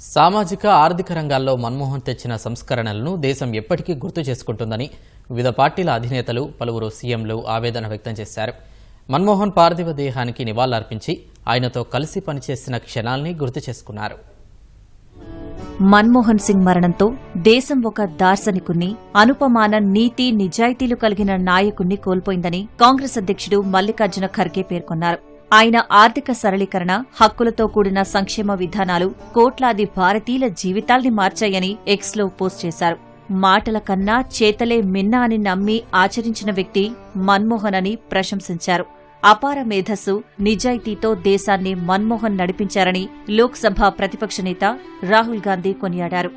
సామాజిక ఆర్థిక రంగాల్లో మన్మోహన్ తెచ్చిన సంస్కరణలను దేశం ఎప్పటికీ గుర్తు చేసుకుంటుందని వివిధ పార్టీల అధినేతలు పలువురు సీఎంలు ఆవేదన వ్యక్తం చేశారు. మన్మోహన్ పార్థివ దేహానికి నివాళులర్పించి ఆయనతో కలిసి పనిచేసిన క్షణాల్ని గుర్తు చేసుకున్నారు. మన్మోహన్ సింగ్ మరణంతో దేశం ఒక దార్శనికుణ్ణి అనుపమాన నీతి నిజాయితీలు కలిగిన నాయకుణ్ణి కోల్పోయిందని కాంగ్రెస్ అధ్యక్షుడు మల్లికార్జున ఖర్గే పేర్కొన్నారు. ఆయన ఆర్థిక సరళీకరణ హక్కులతో కూడిన సంక్షేమ విధానాలు కోట్లాది భారతీయుల జీవితాల్ని మార్చాయని ఎక్స్లో పోస్ట్ చేశారు. మాటల కన్నా చేతలే మిన్నా అని నమ్మి ఆచరించిన వ్యక్తి మన్మోహన్ అని ప్రశంసించారు. అపార మేధస్సు నిజాయితీతో దేశాన్ని మన్మోహన్ నడిపించారని లోక్సభ ప్రతిపక్ష నేత రాహుల్ గాంధీ కొనియాడారు.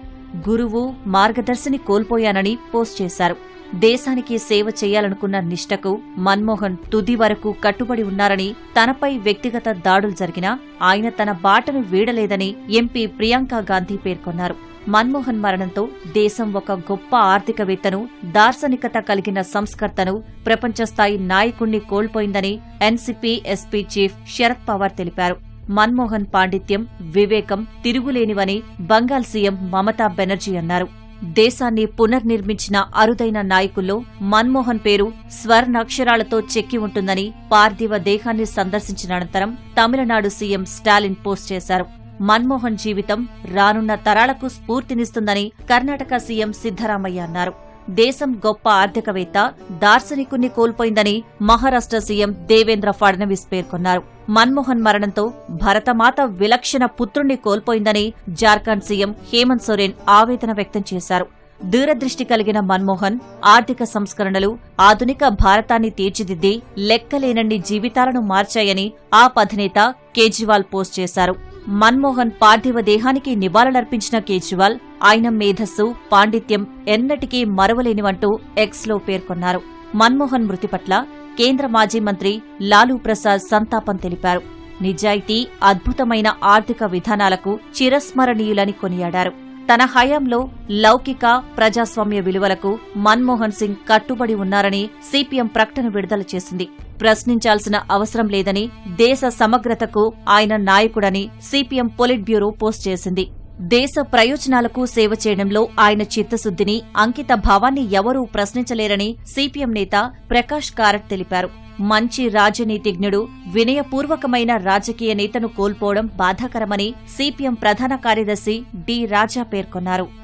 గురువు మార్గదర్శిని కోల్పోయానని పోస్ట్ చేశారు. దేశానికి సేవ చేయాలనుకున్న నిష్టకు మన్మోహన్ తుది వరకు కట్టుబడి ఉన్నారని తనపై వ్యక్తిగత దాడులు జరిగినా ఆయన తన బాటను వీడలేదని ఎంపీ ప్రియాంక గాంధీ పేర్కొన్నారు. మన్మోహన్ మరణంతో దేశం ఒక గొప్ప ఆర్థికవేత్తను దార్శనికత కలిగిన సంస్కర్తను ప్రపంచస్థాయి నాయకుణ్ణి కోల్పోయిందని NCP SP chief Sharad Pawar తెలిపారు. మన్మోహన్ పాండిత్యం వివేకం తిరుగులేనివని బంగాల్ సీఎం మమతా బెనర్జీ అన్నారు. దేశాన్ని పునర్నిర్మించిన అరుదైన నాయకుల్లో మన్మోహన్ పేరు స్వర్ణాక్షరాలతో చెక్కి ఉంటుందని పార్థివ దేహాన్ని సందర్శించిన అనంతరం తమిళనాడు సీఎం స్టాలిన్ పోస్ట్ చేశారు. మన్మోహన్ జీవితం రానున్న తరాలకు స్ఫూర్తినిస్తుందని కర్ణాటక సీఎం సిద్దరామయ్య అన్నారు. దేశం గొప్ప ఆర్థికవేత్త దార్శనికుణ్ణి కోల్పోయిందని మహారాష్ట్ర సీఎం దేవేంద్ర ఫడ్నవీస్ పేర్కొన్నారు. మన్మోహన్ మరణంతో భరతమాత విలక్షణ పుత్రుణ్ణి కోల్పోయిందని జార్ఖండ్ సీఎం హేమంత్ సోరెన్ ఆవేదన వ్యక్తం చేశారు. దూరదృష్టి కలిగిన మన్మోహన్ ఆర్థిక సంస్కరణలు ఆధునిక భారతాన్ని తీర్చిదిద్ది లెక్కలేనన్ని జీవితాలను మార్చాయని ఆ అధినేత కేజ్రీవాల్ పోస్ట్ చేశారు. మన్మోహన్ పార్థివ దేహానికి నివాళులర్పించిన కేజ్రీవాల్ ఆయన మేధస్సు పాండిత్యం ఎన్నటికీ మరవలేనివంటూ ఎక్స్లో పేర్కొన్నారు. మన్మోహన్ మృతి పట్ల కేంద్ర మాజీ మంత్రి లాలూ ప్రసాద్ సంతాపం తెలిపారు. నిజాయితీ అద్భుతమైన ఆర్థిక విధానాలకు చిరస్మరణీయులని కొనియాడారు. తన హయాంలో లౌకిక ప్రజాస్వామ్య విలువలకు మన్మోహన్ సింగ్ కట్టుబడి ఉన్నారని సిపిఎం ప్రకటన విడుదల చేసింది. ప్రశ్నించాల్సిన అవసరం లేదని దేశ సమగ్రతకు ఆయన నాయకుడని సిపిఎం పొలిట్ బ్యూరో పోస్ట్ చేసింది. దేశ ప్రయోజనాలకు సేవ చేయడంలో ఆయన చిత్తశుద్దిని అంకిత భావాన్ని ఎవరూ ప్రశ్నించలేరని సిపిఎం నేత ప్రకాష్ కారట్ తెలిపారు. మంచి రాజనీతిజ్ఞుడు వినయపూర్వకమైన రాజకీయ నేతను కోల్పోవడం బాధాకరమని సిపిఎం ప్రధాన కార్యదర్శి డి రాజా పేర్కొన్నారు.